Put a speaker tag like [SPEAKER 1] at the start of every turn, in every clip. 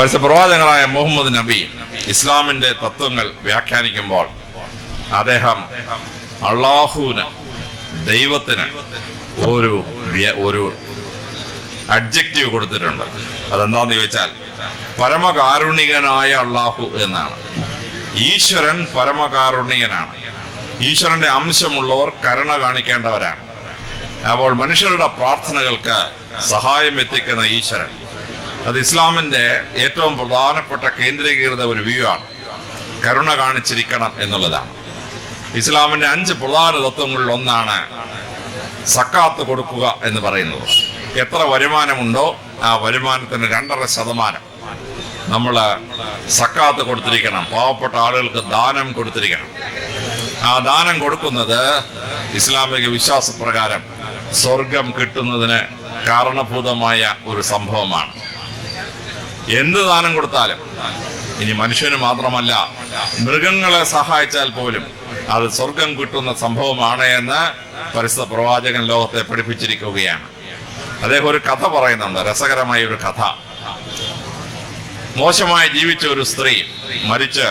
[SPEAKER 1] പരിശ പ്രവാചകനായ മുഹമ്മദ് നബി ഇസ്ലാമിന്റെ തത്വങ്ങൾ വ്യാഖ്യാനിക്കുമ്പോൾ അദ്ദേഹം അള്ളാഹുവിന് ദൈവത്തിന് ഒരു ഒരു അഡ്ജക്റ്റീവ് കൊടുത്തിട്ടുണ്ട്. അതെന്താന്ന് ചോദിച്ചാൽ പരമകാരുണികനായ അള്ളാഹു എന്നാണ്. ഈശ്വരൻ പരമകാരുണികനാണ്. ഈശ്വരന്റെ അംശമുള്ളവർ കരുണ കാണിക്കേണ്ടവരാണ്. അപ്പോൾ മനുഷ്യരുടെ പ്രാർത്ഥനകൾക്ക് സഹായം എത്തിക്കുന്ന ഈശ്വരൻ അത് ഇസ്ലാമിന്റെ ഏറ്റവും പ്രധാനപ്പെട്ട കേന്ദ്രീകൃത ഒരു വ്യൂ ആണ്. കരുണ കാണിച്ചിരിക്കണം എന്നുള്ളതാണ്. ഇസ്ലാമിന്റെ അഞ്ച് പ്രധാന തത്വങ്ങളിൽ ഒന്നാണ് സക്കാത്ത് കൊടുക്കുക എന്ന് പറയുന്നത്. എത്ര വരുമാനമുണ്ടോ ആ വരുമാനത്തിന് രണ്ടര ശതമാനം നമ്മൾ സക്കാത്ത് കൊടുത്തിരിക്കണം. പാവപ്പെട്ട ആളുകൾക്ക് ദാനം കൊടുത്തിരിക്കണം. ആ ദാനം കൊടുക്കുന്നത് ഇസ്ലാമിക വിശ്വാസപ്രകാരം സ്വർഗം കിട്ടുന്നതിന് കാരണഭൂതമായ ഒരു സംഭവമാണ്. എന്ത് ദാനം കൊടുത്താലും ഇനി മനുഷ്യന് മാത്രമല്ല മൃഗങ്ങളെ സഹായിച്ചാൽ പോലും അത് സ്വർഗം കിട്ടുന്ന സംഭവമാണ് എന്ന് പരിസ്ഥിത പ്രവാചകൻ ലോകത്തെ പഠിപ്പിച്ചിരിക്കുകയാണ്. അദ്ദേഹം ഒരു കഥ പറയുന്നുണ്ട് രസകരമായ ഒരു കഥ. മോശമായി ജീവിച്ച ഒരു സ്ത്രീ മരിച്ച്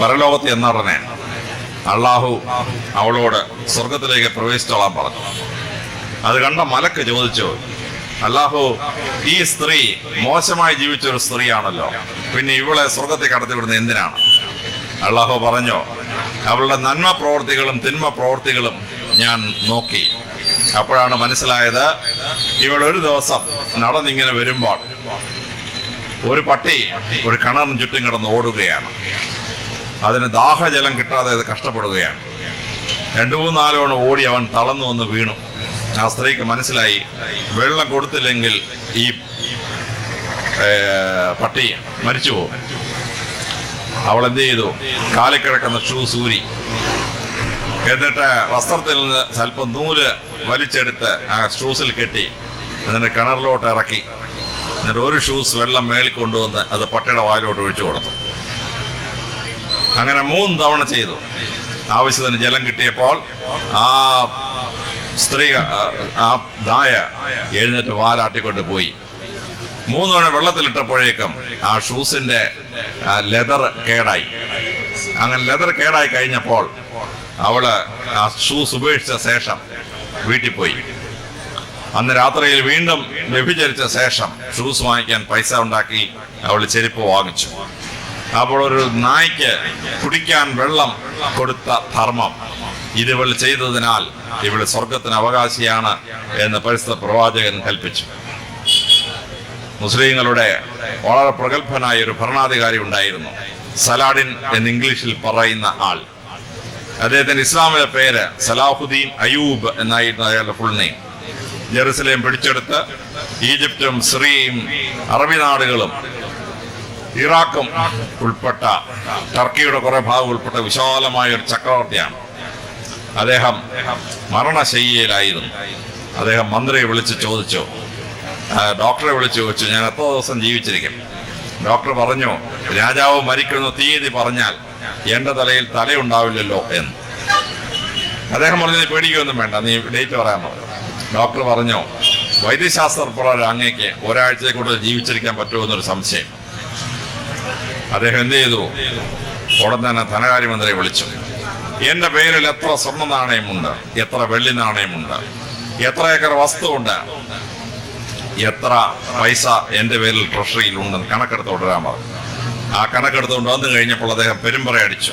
[SPEAKER 1] പരലോകത്ത് എന്നറിനെ അള്ളാഹു അവളോട് സ്വർഗത്തിലേക്ക് പ്രവേശിച്ചോളാൻ പറഞ്ഞു. അത് കണ്ട മലക്ക് ചോദിച്ചു അല്ലാഹു ഈ സ്ത്രീ മോശമായി ജീവിച്ച ഒരു സ്ത്രീയാണല്ലോ. പിന്നെ ഇവളെ സ്വർഗത്തിൽ കടത്തിവിടുന്നത് എന്തിനാണ്? അള്ളാഹു പറഞ്ഞു അവളുടെ നന്മ പ്രവർത്തികളും തിന്മ പ്രവർത്തികളും ഞാൻ നോക്കി. അപ്പോഴാണ് മനസ്സിലായത് ഇവൾ ഒരു ദിവസം നടന്നിങ്ങനെ വരുമ്പോൾ ഒരു പട്ടി ഒരു കിണറിന് ചുറ്റും കിടന്ന് ഓടുകയാണ്. അതിന് ദാഹജലം കിട്ടാതെ കഷ്ടപ്പെടുകയാണ്. രണ്ടു മൂന്നാലോണം ഓടി അവൻ തളന്നു വന്ന് വീണു. ആ സ്ത്രീക്ക് മനസ്സിലായി വെള്ളം കൊടുത്തില്ലെങ്കിൽ ഈ പട്ടി മരിച്ചു പോകും. അവൾ എന്ത് ചെയ്തു? കാലിക്കിടക്കുന്ന ഷൂ സൂരി എന്നിട്ട് വസ്ത്രത്തിൽ നിന്ന് സ്വല്പം നൂൽ വലിച്ചെടുത്ത് ആ ഷൂസിൽ കെട്ടി എന്നിട്ട് കിണറിലോട്ട് ഇറക്കി. എന്നിട്ട് ഒരു ഷൂസ് വെള്ളം മേളിൽ കൊണ്ടുവന്ന് അത് പട്ടിയുടെ വായിലോട്ട് ഒഴിച്ചു കൊടുത്തു. അങ്ങനെ മൂന്ന് തവണ ചെയ്തു. ആവശ്യത്തിന് ജലം കിട്ടിയപ്പോൾ ആ സ്ത്രീ ആ- നായ എഴുന്നേറ്റ് വാലാട്ടിക്കൊണ്ട് പോയി. മൂന്നോണ വെള്ളത്തിലിട്ടപ്പോഴേക്കും ആ ഷൂസിന്റെ ലെതർ കേടായി. അങ്ങനെ ലെതർ കേടായി കഴിഞ്ഞപ്പോൾ അവൾ ആ ഷൂസ് ഉപേക്ഷിച്ച ശേഷം വീട്ടിൽ പോയി. അന്ന് രാത്രിയിൽ വീണ്ടും വ്യഭിചരിച്ച ശേഷം ഷൂസ് വാങ്ങിക്കാൻ പൈസ ഉണ്ടാക്കി അവൾ ചെരുപ്പ് വാങ്ങിച്ചു. അപ്പോൾ ഒരു നായ്ക്ക് കുടിക്കാൻ വെള്ളം കൊടുത്ത ധർമ്മം. ഇതിവൾ ചെയ്തതിനാൽ ഇവൾ സ്വർഗത്തിന് അവകാശിയാണ് എന്ന് പരിസ്ഥിത പ്രവാചകൻ കൽപ്പിച്ചു. മുസ്ലിങ്ങളുടെ വളരെ പ്രഗത്ഭനായ ഒരു ഭരണാധികാരി ഉണ്ടായിരുന്നു. സലാഡിൻ എന്ന് ഇംഗ്ലീഷിൽ പറയുന്ന ആൾ. അദ്ദേഹത്തിന്റെ ഇസ്ലാമിലെ പേര് സലാഹുദ്ദീൻ അയൂബ് എന്നായിരുന്നു അയാളുടെ ഫുൾ നെയിം ജെറുസലേം പിടിച്ചെടുത്ത് ഈജിപ്തും സിറിയയും അറബി നാടുകളും ഇറാഖും ഉൾപ്പെട്ട ടർക്കിയുടെ കുറെ ഭാഗം ഉൾപ്പെട്ട വിശാലമായ ഒരു ചക്രവർത്തിയാണ്. അദ്ദേഹം മരണശയ്യയിലായിരുന്നു. അദ്ദേഹം മന്ത്രിയെ വിളിച്ച് ചോദിച്ചു. ഡോക്ടറെ വിളിച്ച് ചോദിച്ചു. ഞാൻ എത്ര ദിവസം ജീവിച്ചിരിക്കും? ഡോക്ടർ പറഞ്ഞു രാജാവ് മരിക്കുന്ന തീയതി പറഞ്ഞാൽ എന്റെ തലയിൽ തലയുണ്ടാവില്ലല്ലോ എന്ന്. അദ്ദേഹം പറഞ്ഞു നീ പേടിക്കൊന്നും വേണ്ട നീ ഡേറ്റ് പറയാൻ പറഞ്ഞു. ഡോക്ടർ പറഞ്ഞു വൈദ്യശാസ്ത്ര പ്രകാരം അങ്ങേക്ക് ഒരാഴ്ചയെ കൂടുതൽ ജീവിച്ചിരിക്കാൻ പറ്റുമോ എന്നൊരു സംശയം. അദ്ദേഹം എന്ത് ചെയ്തു? ഉടൻ തന്നെ ധനകാര്യമന്ത്രിയെ വിളിച്ചു. എന്റെ പേരിൽ എത്ര സ്വർണ നാണയമുണ്ട്? എത്ര വെള്ളി നാണയമുണ്ട്? എത്ര ഏക്കർ വസ്തുവുണ്ട്? എത്ര പൈസ എന്റെ പേരിൽ ട്രഷറിയിൽ ഉണ്ടെന്ന് കണക്കെടുത്ത് കൊണ്ടുവരാൻ പറഞ്ഞു. ആ കണക്കെടുത്തുകൊണ്ട് വന്നു കഴിഞ്ഞപ്പോൾ അദ്ദേഹം പെരുമ്പറ അടിച്ചു.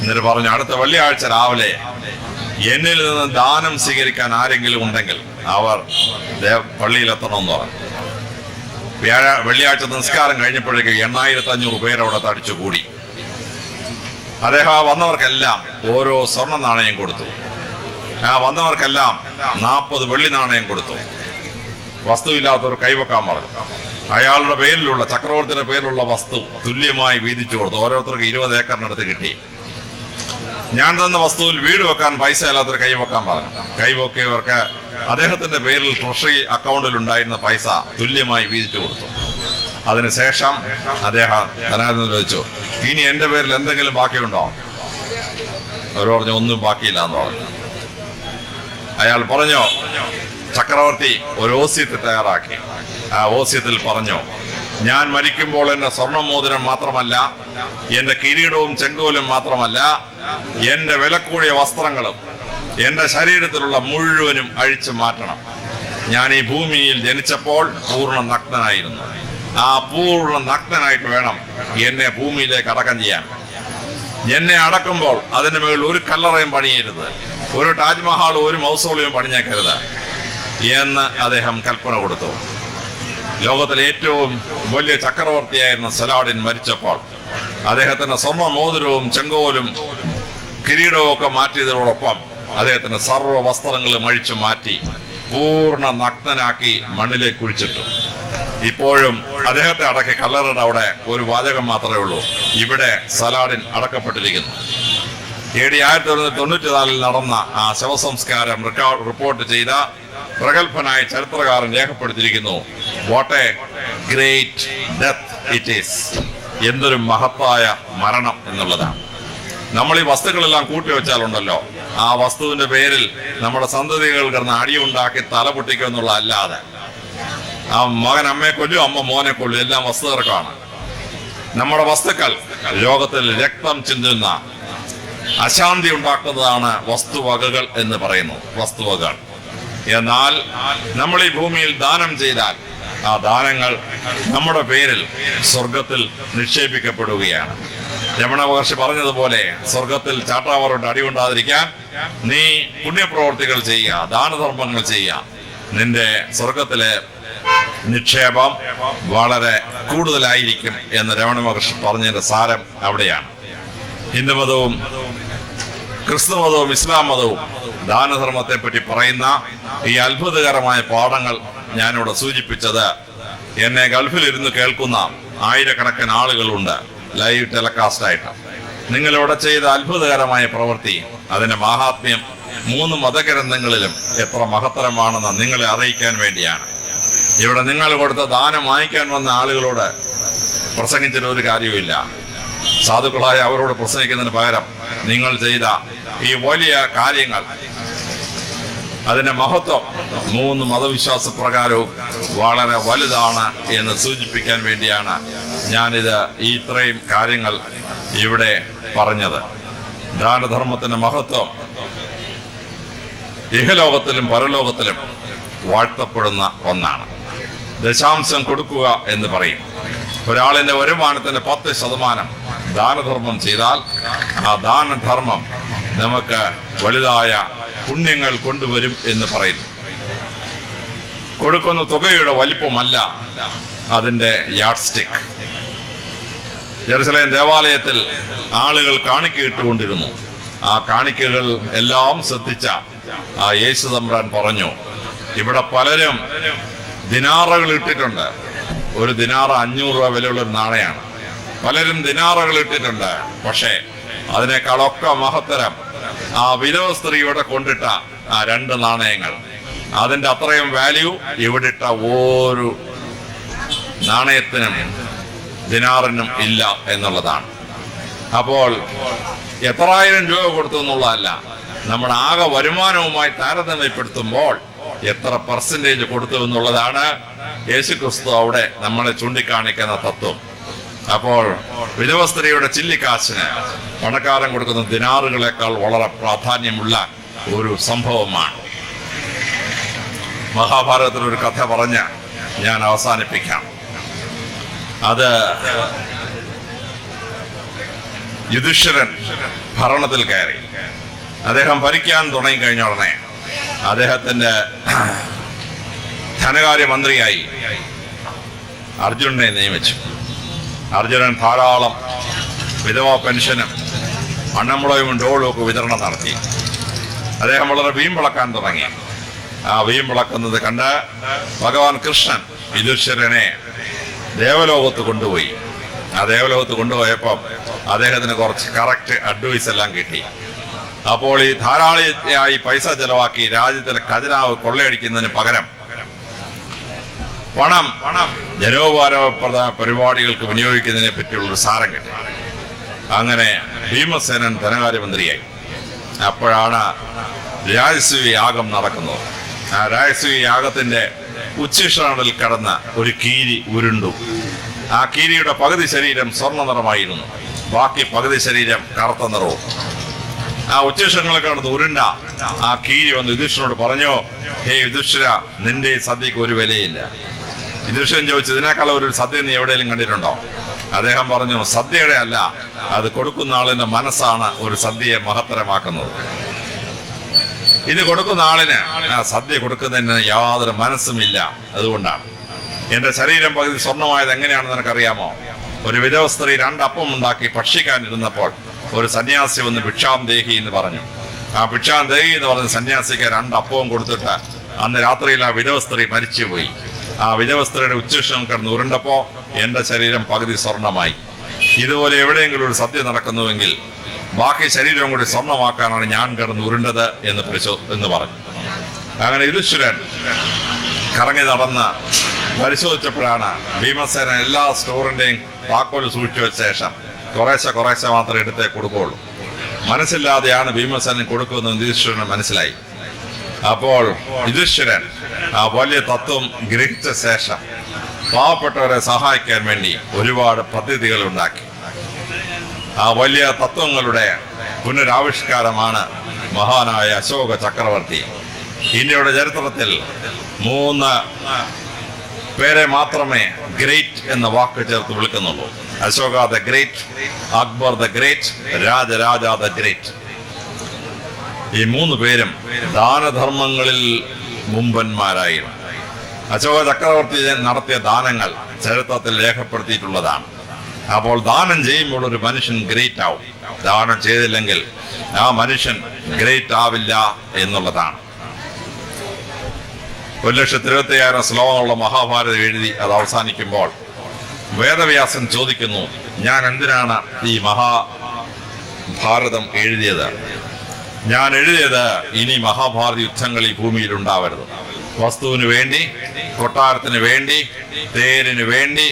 [SPEAKER 1] എന്നിട്ട് പറഞ്ഞു അടുത്ത വെള്ളിയാഴ്ച രാവിലെ എന്നിൽ നിന്ന് ദാനം സ്വീകരിക്കാൻ ആരെങ്കിലും ഉണ്ടെങ്കിൽ അവർ പള്ളിയിലെത്തണമെന്ന് പറഞ്ഞു. വ്യാഴ വെള്ളിയാഴ്ച നിസ്കാരം കഴിഞ്ഞപ്പോഴേക്ക് എണ്ണായിരത്തി അഞ്ഞൂറ് പേരവിടെ തടിച്ചു കൂടി അദ്ദേഹം വന്നവർക്കെല്ലാം ഓരോ സ്വർണ നാണയം കൊടുത്തു. ആ വന്നവർക്കെല്ലാം നാൽപ്പത് വെള്ളി നാണയം കൊടുത്തു. വസ്തുവില്ലാത്തവർ കൈവക്കാൻ പറഞ്ഞു. അയാളുടെ പേരിലുള്ള ചക്രവർത്തിയുടെ പേരിലുള്ള വസ്തു തുല്യമായി വീതിച്ചു കൊടുത്തു. ഓരോരുത്തർക്ക് ഇരുപത് ഏക്കറിനടുത്ത് കിട്ടി. ഞാൻ തന്ന വസ്തുവിൽ വീട് വെക്കാൻ പൈസ ഇല്ലാത്തവർ കൈവക്കാൻ പറഞ്ഞു. കൈവക്കിയവർക്ക് അദ്ദേഹത്തിന്റെ പേരിൽ ട്രഷറി അക്കൗണ്ടിൽ ഉണ്ടായിരുന്ന പൈസ തുല്യമായി വീതിച്ചു കൊടുത്തു. അതിനുശേഷം അദ്ദേഹം ധനാനന്ദൻ ചോദിച്ചു. ഇനി എന്റെ പേരിൽ എന്തെങ്കിലും ബാക്കിയുണ്ടോ? അവർ പറഞ്ഞു ഒന്നും ബാക്കിയില്ല എന്ന് പറഞ്ഞു. അയാൾ പറഞ്ഞു ചക്രവർത്തി ഒരു ഓസ്യത്ത് തയ്യാറാക്കി. ആ ഓസ്യത്തിൽ പറഞ്ഞു ഞാൻ മരിക്കുമ്പോൾ എന്റെ സ്വർണമോതിരം മാത്രമല്ല എന്റെ കിരീടവും ചെങ്കോലും മാത്രമല്ല എന്റെ വിലക്കൂടിയ വസ്ത്രങ്ങളും എന്റെ ശരീരത്തിലുള്ള മുഴുവനും അഴിച്ചു മാറ്റണം. ഞാൻ ഈ ഭൂമിയിൽ ജനിച്ചപ്പോൾ പൂർണ നഗ്നനായിരുന്നു. ആ പൂർണ നഗ്നനായിട്ട് വേണം എന്നെ ഭൂമിയിലേക്ക് അടക്കം ചെയ്യാൻ. എന്നെ അടക്കുമ്പോൾ അതിന് മുകളിൽ ഒരു കല്ലറയും പണിയരുത്. ഒരു താജ്മഹാളും ഒരു മൗസോളിയും പണിഞ്ഞേക്കരുത് എന്ന് അദ്ദേഹം കൽപ്പന കൊടുത്തു. ലോകത്തിലെ ഏറ്റവും വലിയ ചക്രവർത്തിയായിരുന്ന സലാഡിൻ മരിച്ചപ്പോൾ അദ്ദേഹത്തിന്റെ സ്വർണ മോതിരവും ചെങ്കോലും കിരീടവും ഒക്കെ മാറ്റിയതോടൊപ്പം അദ്ദേഹത്തിന്റെ സർവ വസ്ത്രങ്ങളും അഴിച്ചു മാറ്റി പൂർണ നഗ്നനാക്കി മണ്ണിലേക്ക് കുഴിച്ചിട്ടു. ഇപ്പോഴും അദ്ദേഹത്തെ അടക്കി കല്ലറയുടെ അവിടെ ഒരു വാചകം മാത്രമേ ഉള്ളൂ. ഇവിടെ സലാഡിൻ അടക്കപ്പെട്ടിരിക്കുന്നു. എ ഡി ആയിരത്തി തൊള്ളായിരത്തി തൊണ്ണൂറ്റി നാലിൽ നടന്ന ആ ശവസംസ്കാരം റിപ്പോർട്ട് ചെയ്ത പ്രഗത്ഭനായ ചരിത്രകാരൻ രേഖപ്പെടുത്തിയിരിക്കുന്നു. What a great death it is എന്തൊരു മഹത്തായ മരണം എന്നുള്ളതാണ്. നമ്മൾ ഈ വസ്തുക്കളെല്ലാം കൂട്ടി വെച്ചാലുണ്ടല്ലോ. ആ വസ്തുവിന്റെ പേരിൽ നമ്മുടെ സന്തതികൾ കിടന്ന് അടിയുണ്ടാക്കി തല പൊട്ടിക്കുക എന്നുള്ള അല്ലാതെ ആ മകൻ അമ്മയെ കൊല്ലും അമ്മ മോനെ കൊല്ലും എല്ലാം വസ്തുതർക്കാണ് നമ്മുടെ വസ്തുക്കൾ ലോകത്തിൽ രക്തം ചിന്തുന്ന അശാന്തി ഉണ്ടാക്കുന്നതാണ് വസ്തുവകകൾ എന്ന് പറയുന്നു വസ്തുവകകൾ. എന്നാൽ നമ്മൾ ഈ ഭൂമിയിൽ ദാനം ചെയ്താൽ ആ ദാനങ്ങൾ നമ്മുടെ പേരിൽ സ്വർഗത്തിൽ നിക്ഷേപിക്കപ്പെടുകയാണ്. രമണ മഹർഷി പറഞ്ഞതുപോലെ സ്വർഗത്തിൽ ചാട്ടാവറോട്ട് അടികൊണ്ടാതിരിക്കാൻ നീ പുണ്യപ്രവർത്തികൾ ചെയ്യുക ദാനധർമ്മങ്ങൾ ചെയ്യുക. നിന്റെ സ്വർഗത്തിലെ നിക്ഷേപം വളരെ കൂടുതലായിരിക്കും എന്ന് രമണ മഹർഷി പറഞ്ഞതിന്റെ സാരം അവിടെയാണ്. ഹിന്ദുമതവും ക്രിസ്തുമതവും ഇസ്ലാം മതവും ദാനധർമ്മത്തെ പറ്റി പറയുന്ന ഈ അത്ഭുതകരമായ പാഠങ്ങൾ ഞാനിവിടെ സൂചിപ്പിച്ചത്. എന്നെ ഗൾഫിലിരുന്ന് കേൾക്കുന്ന ആയിരക്കണക്കിന് ആളുകളുണ്ട് ലൈവ് ടെലികാസ്റ്റ് ആയിട്ട് നിങ്ങളിവിടെ ചെയ്ത അത്ഭുതകരമായ പ്രവൃത്തി അതിന്റെ മഹാത്മ്യം മൂന്ന് മതഗ്രന്ഥങ്ങളിലും എത്ര മഹത്തരമാണെന്ന് നിങ്ങളെ അറിയിക്കാൻ വേണ്ടിയാണ്. ഇവിടെ നിങ്ങൾ കൊടുത്ത ദാനം വാങ്ങിക്കാൻ വന്ന ആളുകളോട് പ്രസംഗിച്ചിട്ട് ഒരു കാര്യവുമില്ല. സാധുക്കളായ അവരോട് പ്രസംഗിക്കുന്നതിന് പകരം നിങ്ങൾ ചെയ്ത ഈ വലിയ കാര്യങ്ങൾ അതിന്റെ മഹത്വം മൂന്ന് മതവിശ്വാസ പ്രകാരവും വളരെ വലുതാണ് എന്ന് സൂചിപ്പിക്കാൻ വേണ്ടിയാണ് ഞാനിത് ഇത്രയും കാര്യങ്ങൾ ഇവിടെ പറഞ്ഞത്. ദാനധർമ്മത്തിന്റെ മഹത്വം ഇഹലോകത്തിലും പരലോകത്തിലും വാഴ്ത്തപ്പെടുന്ന ഒന്നാണ്. ദശാംശം കൊടുക്കുക എന്ന് പറയും. ഒരാളിന്റെ വരുമാനത്തിന്റെ പത്ത് ശതമാനം ദാനധർമ്മം ചെയ്താൽ ആ ദാനധർമ്മം നമുക്ക് വലുതായ പുണ്യങ്ങൾ കൊണ്ടുവരും എന്ന് പറയുന്നു കൊടുക്കുന്ന തുകയുടെ വലിപ്പമല്ല അതിന്റെ യാഡ് സ്റ്റിക് ജെറുസലേം ദേവാലയത്തിൽ ആളുകൾ കാണിക്കയിട്ടുകൊണ്ടിരുന്നു. ആ കാണിക്കകൾ എല്ലാം ശ്രദ്ധിച്ച ആ യേശു തമ്പ്രാൻ പറഞ്ഞു ഇവിടെ പലരും ദിനാറകൾ ഇട്ടിട്ടുണ്ട്. ഒരു ദിനാറ അഞ്ഞൂറ് രൂപ വിലയുള്ള ഒരു നാണയാണ്. പലരും ദിനാറകൾ ഇട്ടിട്ടുണ്ട്. പക്ഷേ അതിനേക്കാളൊക്കെ മഹത്തരം ആ വിധവ സ്ത്രീയുടെ കൊണ്ടിട്ട ആ രണ്ട് നാണയങ്ങൾ. അതിന്റെ അത്രയും വാല്യൂ ഇവിടെ ഇട്ട ഓരോ നാണയത്തിനും ദിനാറിനും ഇല്ല എന്നുള്ളതാണ്. അപ്പോൾ എത്രായിരം രൂപ കൊടുത്തു എന്നുള്ളതല്ല നമ്മുടെ ആകെ വരുമാനവുമായി താരതമ്യപ്പെടുത്തുമ്പോൾ എത്ര പെർസെന്റേജ് കൊടുത്തു എന്നുള്ളതാണ് യേശു ക്രിസ്തു അവിടെ നമ്മളെ ചൂണ്ടിക്കാണിക്കുന്ന തത്വം. അപ്പോൾ വിധവ സ്ത്രീയുടെ ചില്ലിക്കാശിന് പണക്കാരൻ കൊടുക്കുന്ന ദിനാറുകളെക്കാൾ വളരെ പ്രാധാന്യമുള്ള ഒരു സംഭവമാണ്. മഹാഭാരതത്തിൽ ഒരു കഥ പറഞ്ഞ് ഞാൻ അവസാനിപ്പിക്കാം. അത് യുധിഷ്ഠിരൻ ഭരണത്തിൽ കയറി. അദ്ദേഹം ഭരിക്കാൻ തുടങ്ങി കഴിഞ്ഞ ഉടനെ അദ്ദേഹത്തിന്റെ ധനകാര്യമന്ത്രിയായി അർജുനനെ നിയമിച്ചു. അർജുനൻ ധാരാളം വിധവാ പെൻഷനും അണ്ണമുളയും ഡോളും ഒക്കെ വിതരണം നടത്തി. അദ്ദേഹം വളരെ വീമ്പിളക്കാൻ തുടങ്ങി. ആ വീമ്പിളക്കുന്നത് കണ്ട് ഭഗവാൻ കൃഷ്ണൻ യുധിഷ്ഠിരനെ ദേവലോകത്ത് കൊണ്ടുപോയി. ആ ദേവലോകത്ത് കൊണ്ടുപോയപ്പം അദ്ദേഹത്തിന് കുറച്ച് കറക്റ്റ് അഡ്വൈസ് എല്ലാം കിട്ടി. അപ്പോൾ ഈ ധാരാളിയായി പൈസ ചെലവാക്കി രാജ്യത്തിലെ ഖജനാവ് കൊള്ളയടിക്കുന്നതിന് പകരം പണം പണം ജനോപകാരപ്രദ പരിപാടികൾക്ക് വിനിയോഗിക്കുന്നതിനെ പറ്റിയുള്ള ഒരു സാരം കിട്ടി. അങ്ങനെ ഭീമസേനൻ ധനകാര്യമന്ത്രിയായി. അപ്പോഴാണ് രാജസ്വി യാഗം നടക്കുന്നത്. ആ രാജസ്വി യാഗത്തിന്റെ ഉച്ചിഷ്ടാണ്ടിൽ കടന്ന ഒരു കീരി ഉരുണ്ടു. ആ കീരിയുടെ പകുതി ശരീരം സ്വർണ നിറമായിരുന്നു ബാക്കി പകുതി ശരീരം കറുത്ത നിറവും. ആ ഉച്ചേഷങ്ങളെ കടന്ന് ഉരുണ്ട. ആ കീരി വന്ന്. യുധിഷ്ഠനോട് പറഞ്ഞു ഹേ യുധിഷ്ഠിര നിന്റെ സദ്യക്ക് ഒരു വിലയില്ല. യുധിഷ്ഠൻ ചോദിച്ചു ഇതിനേക്കാൾ ഒരു സദ്യ നീ എവിടെയെങ്കിലും കണ്ടിട്ടുണ്ടോ? അദ്ദേഹം പറഞ്ഞു സദ്യയുടെ അല്ല. അത് കൊടുക്കുന്ന ആളിന്റെ മനസ്സാണ് ഒരു സദ്യയെ മഹത്തരമാക്കുന്നത്. ഇത് കൊടുക്കുന്ന ആളിന് ആ സദ്യ കൊടുക്കുന്നതിന് യാതൊരു മനസ്സുമില്ല അതുകൊണ്ടാണ്. എന്റെ ശരീരം പകുതി സ്വർണമായത് എങ്ങനെയാണെന്ന് നിനക്കറിയാമോ? ഒരു വിധവ സ്ത്രീ രണ്ടപ്പം ഉണ്ടാക്കി ഭക്ഷിക്കാനിരുന്നപ്പോൾ ഒരു സന്യാസി വന്ന് ഭിക്ഷാം ദേഹി എന്ന് പറഞ്ഞു. ആ ഭിക്ഷാം ദേഹി എന്ന് പറഞ്ഞ സന്യാസിക്ക് രണ്ടപ്പവും കൊടുത്തിട്ട് അന്ന് രാത്രിയിൽ ആ വിധവ സ്ത്രീ മരിച്ചുപോയി. ആ വിധവ സ്ത്രീയുടെ ഉച്ചേഷം കിടന്ന് ഉരുണ്ടപ്പോ എന്റെ ശരീരം പകുതി സ്വർണമായി. ഇതുപോലെ എവിടെയെങ്കിലും ഒരു സദ്യ നടക്കുന്നുവെങ്കിൽ ബാക്കി ശരീരം കൂടി സ്വർണമാക്കാനാണ് ഞാൻ കിടന്ന് ഉരുണ്ടത് എന്ന് പരിശോ എന്ന് പറഞ്ഞു. അങ്ങനെ യുധിഷ്ഠിരൻ കറങ്ങി നടന്ന് പരിശോധിച്ചപ്പോഴാണ് ഭീമസേന എല്ലാ സ്റ്റോറിന്റെയും താക്കോൽ സൂക്ഷിച്ചു ശേഷം കുറേശ്ശെ കുറേശ്ശെ മാത്രമേ എടുത്തേ കൊടുക്കുകയുള്ളൂ. മനസ്സില്ലാതെയാണ് ഭീമസേനൻ കൊടുക്കുന്നത് യുധിഷ്ഠിരന് മനസ്സിലായി. അപ്പോൾ യുധിഷ്ഠിരൻ ആ വലിയ തത്വം ഗ്രഹിച്ച ശേഷം പാവപ്പെട്ടവരെ സഹായിക്കാൻ വേണ്ടി ഒരുപാട് പദ്ധതികൾ ഉണ്ടാക്കി. ആ വലിയ തത്വങ്ങളുടെ പുനരാവിഷ്കാരമാണ് മഹാനായ അശോക ചക്രവർത്തി. ഇന്ത്യയുടെ ചരിത്രത്തിൽ മൂന്ന് പേരെ മാത്രമേ ഗ്രേറ്റ് എന്ന വാക്ക് ചേർത്ത് വിളിക്കുന്നുള്ളൂ. Ashoka the great Akbar the great Rajaraja the great ഈ മൂന്ന് പേരും ദാനധർമ്മങ്ങളിൽ മുമ്പന്മാരായിരുന്നു. അശോക ചക്രവർത്തി നടത്തിയ ദാനങ്ങൾ ചരിത്രത്തിൽ രേഖപ്പെടുത്തിയിട്ടുള്ളതാണ്. അപ്പോൾ ദാനം ചെയ്യുമ്പോൾ ഒരു മനുഷ്യൻ ഗ്രേറ്റ് ആവും. ദാനം ചെയ്തില്ലെങ്കിൽ ആ മനുഷ്യൻ ഗ്രേറ്റ് ആവില്ല എന്നുള്ളതാണ്. ഒരു ലക്ഷത്തി ഇരുപത്തി ശ്ലോകമുള്ള മഹാഭാരതം എഴുതി അത് അവസാനിക്കുമ്പോൾ വേദവ്യാസൻ ചോദിക്കുന്നു ഞാൻ എന്തിനാണ് ഈ മഹാഭാരതം എഴുതിയത്? ഞാൻ എഴുതിയത് ഇനി മഹാഭാരത യുദ്ധങ്ങൾ ഈ ഭൂമിയിൽ ഉണ്ടാവരുത്. വസ്തുവിന് വേണ്ടി കൊട്ടാരത്തിന് വേണ്ടി തേരിന് വേണ്ടി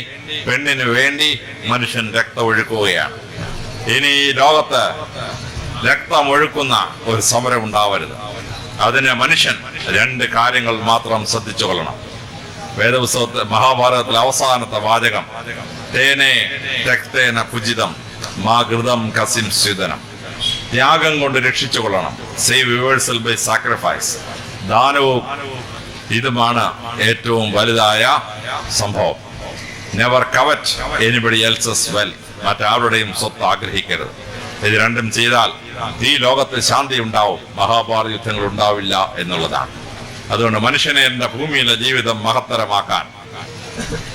[SPEAKER 1] പെണ്ണിന് വേണ്ടി മനുഷ്യൻ രക്തമൊഴുക്കുകയാണ് ഇനി ഈ ലോകത്ത് രക്തമൊഴുക്കുന്ന ഒരു സമരം ഉണ്ടാവരുത്. അതിന് മനുഷ്യൻ രണ്ട് കാര്യങ്ങൾ മാത്രം ശ്രദ്ധിച്ചു കൊള്ളണം. വേദപുസ്തകത്തെ മഹാഭാരതത്തിലെ അവസാനത്തെ വാചകം. തേനെ രക്തേന മാ ഘൃതം കസിം സ്യുതനം. ത്യാഗം കൊണ്ട് രക്ഷിച്ചു കൊള്ളണം. സേവ് യുവേഴ്സൽ ബൈ സാക്രിഫൈസ് ദാനവും ഇതുമാണ് ഏറ്റവും വലുതായ സംഭവം. Never covet anybody else's well മറ്റാരുടെയും സ്വത്ത് ആഗ്രഹിക്കരുത്. ഇത് രണ്ടും ചെയ്താൽ ഈ ലോകത്തിൽ ശാന്തി ഉണ്ടാവും മഹാഭാരത യുദ്ധങ്ങൾ ഉണ്ടാവില്ല എന്നുള്ളതാണ്. അതുകൊണ്ട് മനുഷ്യനെ എന്റെ ഭൂമിയിലെ ജീവിതം മഹത്തരമാക്കാൻ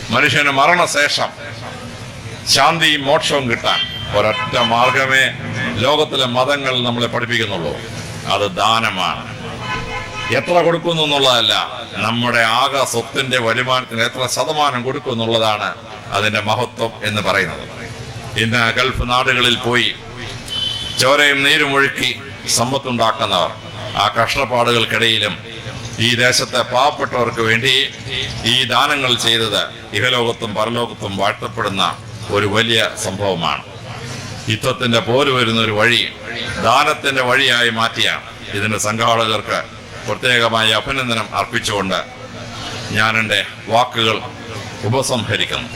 [SPEAKER 1] മനുഷ്യന് മരണശേഷം ശാന്തിയും മോക്ഷവും കിട്ടാൻ ഒരൊറ്റ മാർഗമേ ലോകത്തിലെ മതങ്ങൾ നമ്മളെ പഠിപ്പിക്കുന്നുള്ളൂ. അത് ദാനമാണ്. എത്ര കൊടുക്കുന്നു എന്നുള്ളതല്ല നമ്മുടെ ആകെ സ്വത്തിന്റെ വരുമാനത്തിന് എത്ര ശതമാനം കൊടുക്കും എന്നുള്ളതാണ് അതിന്റെ മഹത്വം എന്ന് പറയുന്നത്. ഇന്ന് ഗൾഫ് നാടുകളിൽ പോയി ചോരയും നീരും ഒഴുക്കി സമ്പത്തുണ്ടാക്കുന്നവർ. ആ കഷ്ടപ്പാടുകൾക്കിടയിലും ഈ ദേശത്തെ പാവപ്പെട്ടവർക്ക് വേണ്ടി ഈ ദാനങ്ങൾ ചെയ്തത് ഇഹലോകത്തും പരലോകത്തും വാഴ്ത്തപ്പെടുന്ന ഒരു വലിയ സംഭവമാണ്. യുദ്ധത്തിന്റെ പോര് വരുന്ന ഒരു വഴി ദാനത്തിന്റെ വഴിയായി മാറ്റിയാണ്. ഇതിന്റെ സംഘാടകർക്ക് പ്രത്യേകമായി അഭിനന്ദനം അർപ്പിച്ചുകൊണ്ട് ഞാൻ എന്റെ വാക്കുകൾ ഉപസംഹരിക്കുന്നു.